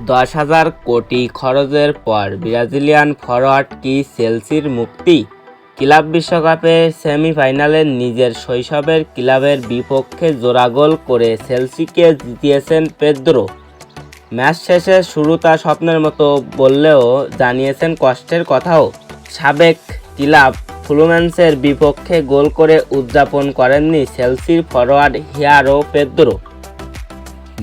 দশ হাজার কোটি খরচের পর ব্রাজিলিয়ান ফরোয়ার্ড কি সেলসির মুক্তি? ক্লাব বিশ্বকাপে সেমিফাইনালে নিজের শৈশবের ক্লাবের বিপক্ষে জোড়া গোল করে সেলসিকে জিতিয়েছেন পেদ্রো। ম্যাচ শেষে শুরুটা স্বপ্নের মতো বললেও জানিয়েছেন কষ্টের কথাও। সাবেক ক্লাব ফ্লুমেন্সের বিপক্ষে গোল করে উদযাপন করেননি সেলসির ফরোয়ার্ড হিয়ারো পেদ্রো।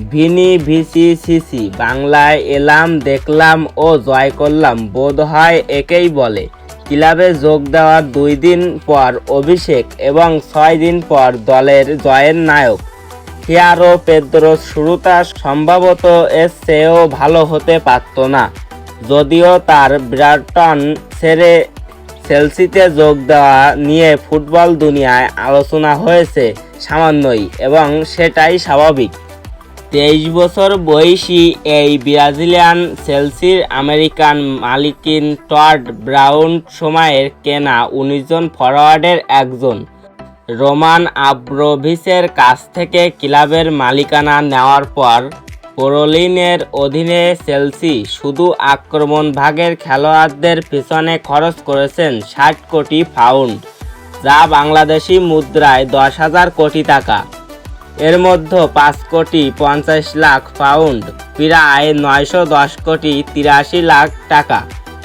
ভিনি, ভিসি, সিসি, বাংলায় এলাম, দেখলাম ও জয় করলাম বোধ হয় একেই বলে। ক্লাবে যোগ দেওয়ার দুই দিন পর অভিষেক এবং ছয় দিন পর দলের জয়ের নায়ক। হিয়ারো পেদ্রো শুরুটা সম্ভবত এর চেয়েও ভালো হতে পারত না। যদিও তার ব্রাটন ছেড়ে চেলসিতে যোগ দেওয়া নিয়ে ফুটবল দুনিয়ায় আলোচনা হয়েছে সামান্যই এবং সেটাই স্বাভাবিক। তেইশ বছর বয়সী এই ব্রাজিলিয়ান সেলসির আমেরিকান মালিকিন টড ব্রাউন সময়ের কেনা উনিশ জন ফরওয়ার্ডের একজন। রোমান আব্রোভিসের কাছ থেকে ক্লাবের মালিকানা নেওয়ার পর পোরোলিনের অধীনে চেলসি শুধু আক্রমণ ভাগের খেলোয়াড়দের পিছনে খরচ করেছেন ষাট কোটি পাউন্ড, যা বাংলাদেশি মুদ্রায় দশ হাজার কোটি টাকা। এর মধ্যে পাঁচ কোটি পঞ্চাশ লাখ পাউন্ড, প্রায় নয়শো দশ কোটি তিরাশি লাখ টাকা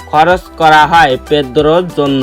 খরচ করা হয় পেদ্রোর জন্য।